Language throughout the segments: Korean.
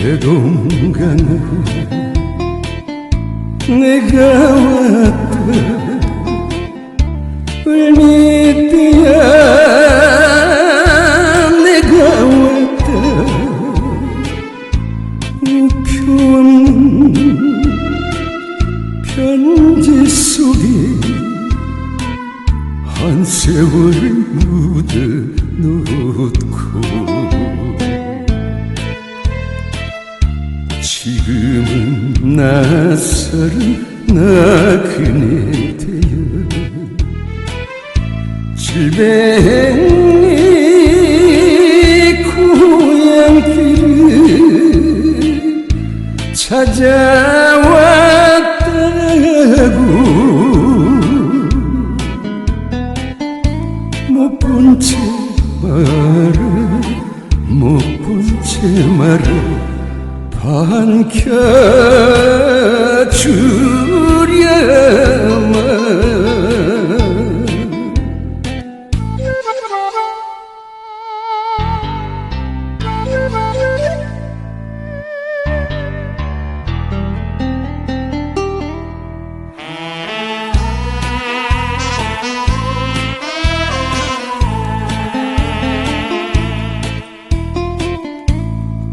대동강에 내가 왔다 을미띠야 내가 왔다 우표없는 편지 속에 한 세월을 묻어 놓고 낯설은 나 되어 질뱅이 고향길을 찾아왔다고. 못 본 채 말아 못본 채 말아 반겨주려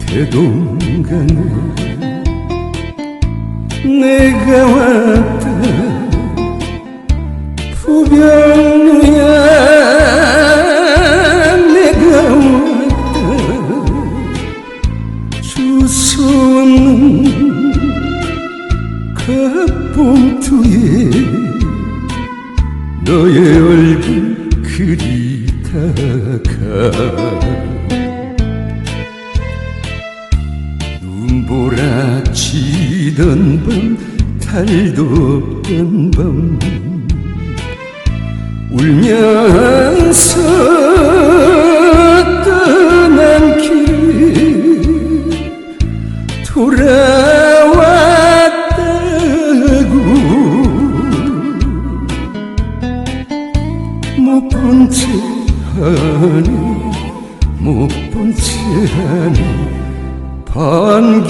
대동강에 내가 왔다. 부병루야 내가 왔다. 주소없는 갑봉투에 너의 얼굴 그리 다가 보라치던 밤 달도 없던 밤. 울면서 떠난 길 돌아왔다고 못 본채 하니 못 본채 하니 반겨주려만